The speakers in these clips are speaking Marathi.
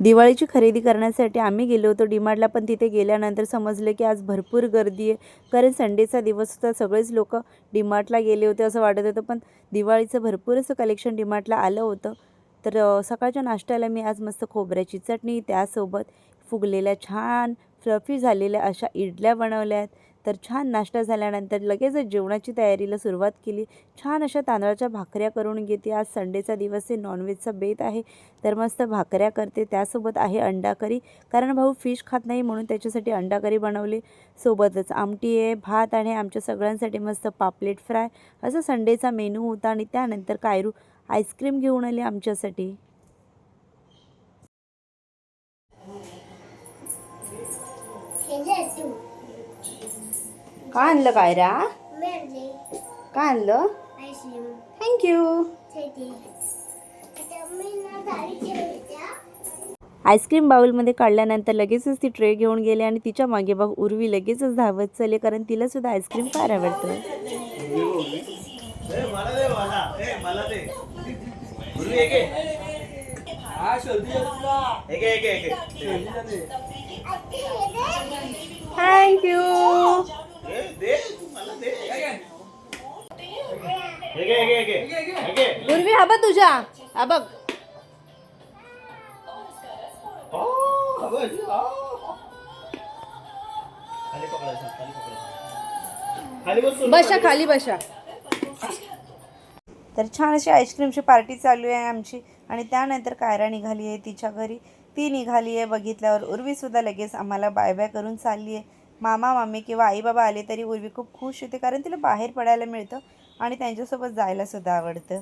दिवाळीची खरेदी करण्यासाठी आम्ही गेलो होतो डीमार्टला पण तिथे गेल्यानंतर समजलं की आज भरपूर गर्दी आहे. कारण संडेचा दिवस होता सगळेच लोक डीमार्टला गेले होते असं वाटत होतं पण दिवाळीचं भरपूर असं कलेक्शन डीमार्टला आलं होतं. तर सकाळच्या नाश्त्याला मी आज मस्त खोबऱ्याची चटणी त्यासोबत फुगलेल्या छान फ्लफी झालेल्या अशा इडल्या बनवल्या आहेत. तर छान नाश्ता झाल्यानंतर लगेचच जेवणाची तयारीला सुरुवात केली. छान अशा तांदळाच्या भाकऱ्या करून घेते. आज संडेचा दिवस आहे नॉनव्हेजचा बेत आहे. तर मस्त भाकऱ्या करते. त्यासोबत आहे अंडा करी. कारण भाऊ फिश खात नाही म्हणून त्याच्यासाठी अंडा करी बनवली. सोबतच आमटी आहे भात आणि आमच्या सगळ्यांसाठी मस्त पापलेट फ्राय. असा संडेचा मेनू होता आणि त्यानंतर कायरू आईस्क्रीम घेऊन आली आमच्यासाठी. काय आणलं कायरा Mandy. काय आणलं. थँक्यू. आईस्क्रीम बाउलमध्ये काढल्यानंतर लगेचच ती ट्रे घेऊन गेले आणि तिच्यामागे बघ उर्वी लगेचच धावत चालले कारण तिला सुद्धा आईस्क्रीम फार आवडतं. थँक्यू उर्वी हा बघ तुझ्या. हा बघ. बशा खाली बशा तर छान अशी आईस्क्रीमची पार्टी चालू आहे आमची आणि त्यानंतर कायरा निघाली आहे तिच्या घरी. ती निघाली आहे बघितल्यावर उर्वीसुद्धा लगेच आम्हाला बाय बाय करून चालली आहे. मामा मामी किंवा आई बाबा आले तरी उर्वी खूप खुश होते कारण तिला बाहेर पडायला मिळतं आणि त्यांच्यासोबत जायला सुद्धा आवडतं.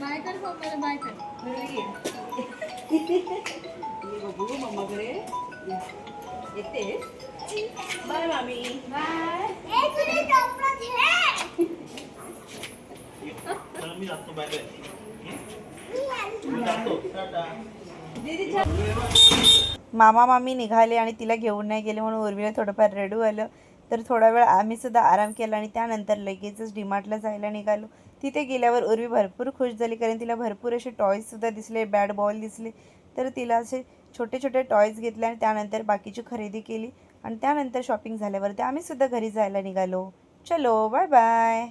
बाय कर मम्मीला बाय मामी ए, तुझे टोपलं बाय मी बाय मामा मामी निघाले आणि तिला घेऊन नाही गेले म्हणून उर्मीला थोडंफार रडू आलं. तर थोडा वेळ आम्ही सुद्धा आराम केला आणि त्यानंतर लगेचच डीमार्टला जायला निघालो. तिथे गेल्यावर उर्वी भरपूर खुश झाली कारण तिला भरपूर असे टॉयजसुद्धा दिसले बॅट बॉल दिसले. तर तिला असे छोटे छोटे टॉयज घेतले आणि त्यानंतर बाकीची खरेदी केली. आणि त्यानंतर शॉपिंग झाल्यावरती आम्ही सुद्धा घरी जायला निघालो. चलो बाय बाय